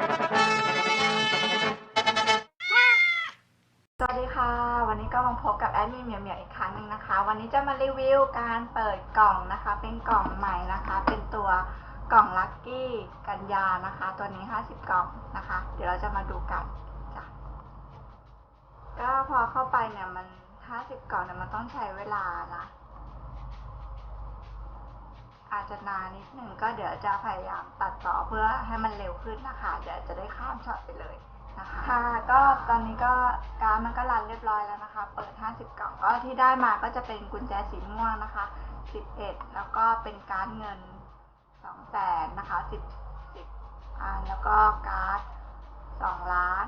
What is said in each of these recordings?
สวัสดีค่ะ วันนี้ก็มาพบกับแอดมินเหมียวเหมียวอีกครั้งหนึ่งนะคะ วันนี้จะมารีวิวการเปิดกล่องนะคะ เป็นกล่องใหม่นะคะ เป็นตัวกล่องลัคกี้กันยานะคะ ตัวนี้ 50 กล่องนะคะ เดี๋ยวเราจะมาดูกันจ้ะก็พอเข้าไปเนี่ยมัน 50 กล่องเนี่ยมันต้องใช้เวลานะ อาจจะนานนิดหนึ่งก็เดี๋ยวจะพยายามตัดต่อเพื่อให้มันเร็วขึ้นนะคะ เดี๋ยวจะได้ข้ามช็อตไปเลยนะคะค่ะก็ตอนนี้ก็การดมันก็รันเรียบร้อยแล้วนะคะ เปิด 50 กล่องก็ที่ได้มาก็จะเป็นกุญแจสีม่วงนะคะ 11 แล้วก็เป็นการดเงิน2แสนนะคะ 10 10อันแล้วก็การ์ด2ล้าน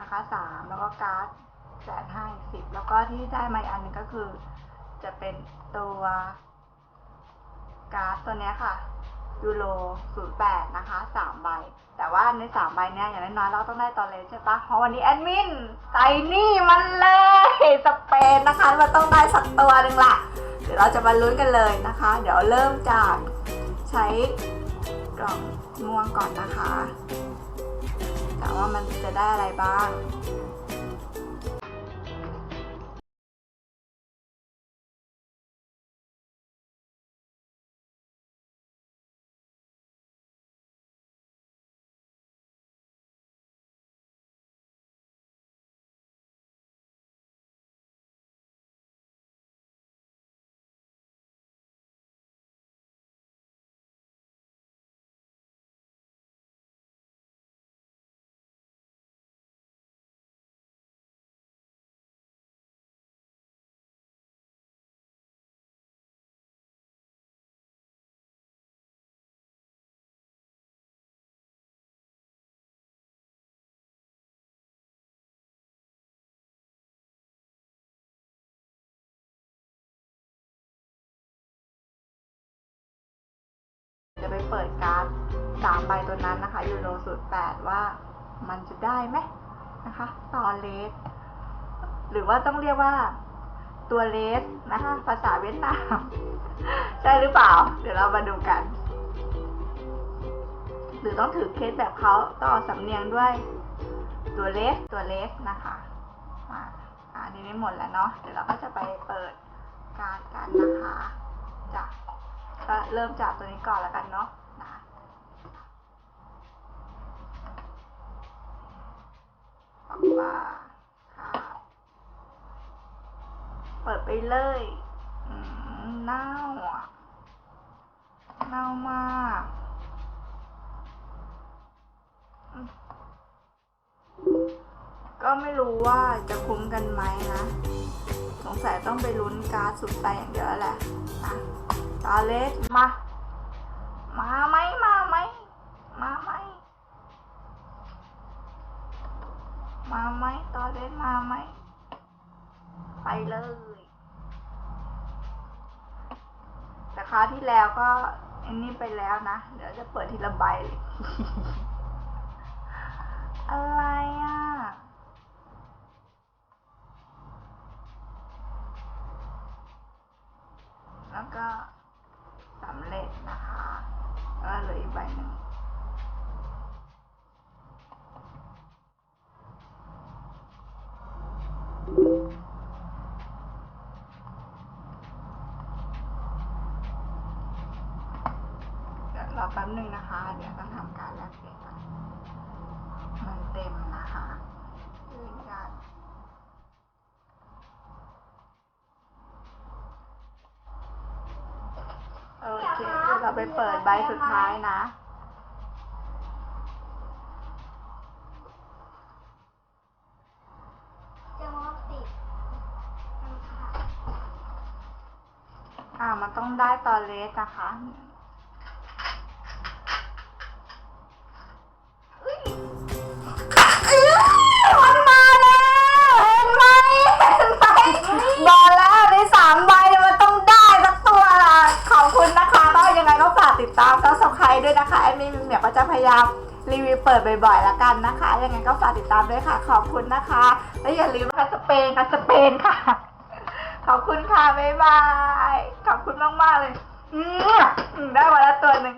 นะคะ3แล้วก็การ์ดแสนห้าอีก10แล้วก็ที่ได้มาอีกอันหนึงก็คือ จะเป็นตัว การ์ดตัวเนี้ยค่ะยูโร08 นะคะ 3 ใบ แต่ว่าใน 3 ใบเนี้ยอย่างน้อยๆเราต้องได้ตอนเลนใช่ปะเพราะวันนี้แอดมินใส่นี่มันเลย สเปนนะคะ มันต้องได้สักตัวหนึ่งละเดี๋ยวเราจะมาลุ้นกันเลยนะคะ เดี๋ยวเริ่มจากใช้กล่องม่วงก่อนนะคะแต่ว่ามันจะได้อะไรบ้าง เปิดการ์ดสามใบตัวนั้นนะคะยูโรสูตรแปดว่ามันจะได้ไหมนะคะต่อเลสหรือว่าต้องเรียกว่าตัวเลสนะคะภาษาเวียดนามใช่หรือเปล่า เดี๋ยวเรามาดูกัน หรือต้องถือเคสแบบเขาต้องออกสำเนียงด้วยตัวเลสตัวเลสนะคะมาอ่าทีนี้หมดแล้วเนาะเดี๋ยวเราก็จะไปเปิดการดกันนะคะจ้ะ ก็เริ่มจากตัวนี้ก่อนแล้วกันเนาะนะบอกว่าเปิดไปเลยเน่าอะเน่ามากก็ไม่รู้ว่าจะคุ้มกันไหมนะ สงสัยต้องไปลุ้นการ์ดสุดไปอย่างเดียวแล้วแหละอะ ตาเล็กมา มาไหมมาไหมมาไหมมาไหมตาเล็กมาไหมไปเลย แต่คราวที่แล้วก็อันนี้ไปแล้วนะ เดี๋ยวจะเปิดทีละใบเลยอะไรอะ แล้วก็ สำเร็จนะคะแล้วก็เหลืออีกใบหนึ่งเดี๋ยวรอแป๊บหนึ่งนะคะ เดี๋ยวต้องทำการแลกเปลี่ยนก่อนมันเต็มนะคะยืนยัน โอ เคเดี๋ยวเราไปเปิดใบสุดท้ายนะ จะมอบสิบค่ะอ่า มันต้องได้ตอนเลสนะคะ จะพยายามรีวิวเปิดบ่อยๆ แล้วกันนะคะ ยังไงก็ฝากติดตามด้วยค่ะ ขอบคุณนะคะ และอย่าลืมนะคะสเปนค่ะ สเปนค่ะ ขอบคุณค่ะ บ๊ายบาย ขอบคุณมากๆเลย อืมได้มาแล้วตัวหนึ่ง